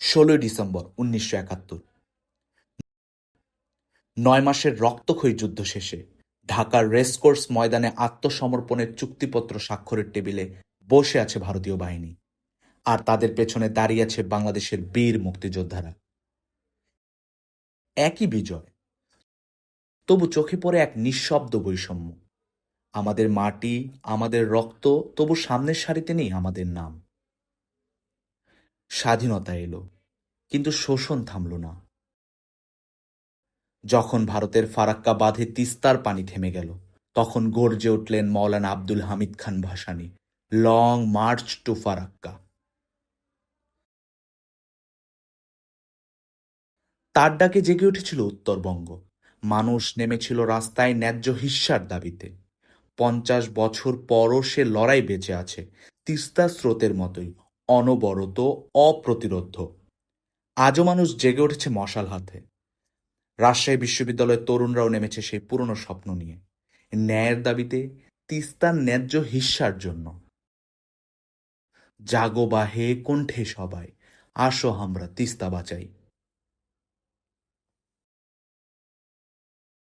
ষোলোই ডিসেম্বর উনিশশো একাত্তর। নয় মাসের রক্তক্ষয়ী যুদ্ধ শেষে ঢাকার রেসকোর্স ময়দানে আত্মসমর্পণের চুক্তিপত্র স্বাক্ষরের টেবিলে বসে আছে ভারতীয় বাহিনী, আর তাদের পেছনে দাঁড়িয়ে আছে বাংলাদেশের বীর মুক্তিযোদ্ধারা। একই বিজয়, তবু চোখে পড়ে এক নিঃশব্দ বৈষম্য। আমাদের মাটি, আমাদের রক্ত, তবু সামনের সারিতে নেই আমাদের নাম। স্বাধীনতা এলো, কিন্তু শোষণ থামল না। যখন ভারতের ফারাক্কা বাঁধে তিস্তার পানি থেমে গেল, তখন গর্জে উঠলেন Maulana Abdul Hamid Khan Bhashani, long march to Farakka. তার ডাকে জেগে উঠেছিল উত্তরবঙ্গ। মানুষ নেমেছিল রাস্তায় ন্যায্য হিস্যার দাবিতে। পঞ্চাশ বছর পরও সে লড়াই বেঁচে আছে, তিস্তা স্রোতের মতোই। অনবরত অপ্রতিরোধ আজও মানুষ জেগে উঠেছে মশাল হাতে। রাজশাহী বিশ্ববিদ্যালয়ের তরুণরাও নেমেছে সেই পুরনো স্বপ্ন নিয়ে। ন্যায়ের দাবিতে তিস্তার ন্যায্য হিস্যার জন্য। জাগো বাহে কণ্ঠে সবাই, আসো আমরা তিস্তা বাঁচাই।